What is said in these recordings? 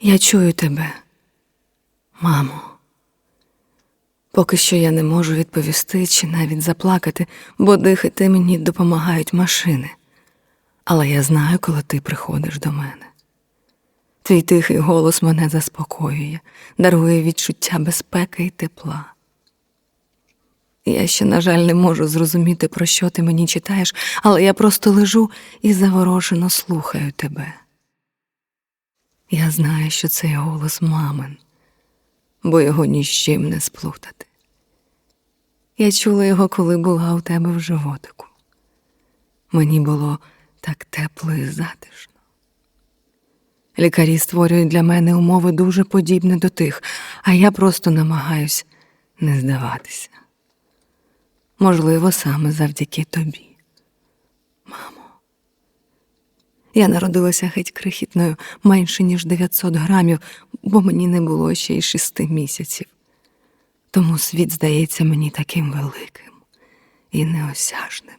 Я чую тебе, мамо. Поки що я не можу відповісти чи навіть заплакати, бо дихати мені допомагають машини. Але я знаю, коли ти приходиш до мене. Твій тихий голос мене заспокоює, дарує відчуття безпеки і тепла. Я ще, на жаль, не можу зрозуміти, про що ти мені читаєш, але я просто лежу і заворожено слухаю тебе. Я знаю, що це голос мамин, бо його ні з чим не сплутати. Я чула його, коли була у тебе в животику. Мені було так тепло і затишно. Лікарі створюють для мене умови дуже подібні до тих, а я просто намагаюсь не здаватися. Можливо, саме завдяки тобі. Мамо. Я народилася геть крихітною менше, ніж 900 грамів, бо мені не було ще й шести місяців. Тому світ здається мені таким великим і неосяжним.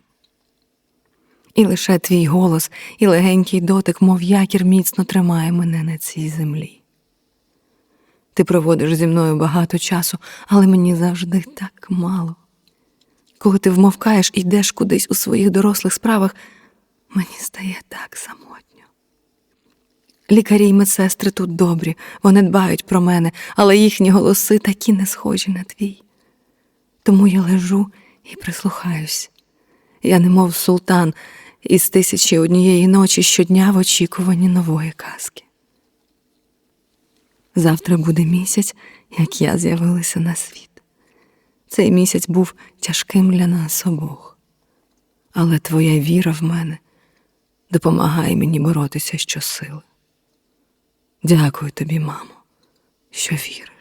І лише твій голос і легенький дотик, мов якір, міцно тримає мене на цій землі. Ти проводиш зі мною багато часу, але мені завжди так мало. Коли ти вмовкаєш і йдеш кудись у своїх дорослих справах, мені стає так самотньо. Лікарі й медсестри тут добрі, вони дбають про мене, але їхні голоси такі не схожі на твій. Тому я лежу і прислухаюсь. Я немов султан із тисячі однієї ночі щодня в очікуванні нової казки. Завтра буде місяць, як я з'явилася на світ. Цей місяць був тяжким для нас обох. Але твоя віра в мене допомагає мені боротися щосили. Дякую тобі, мамо, що віриш.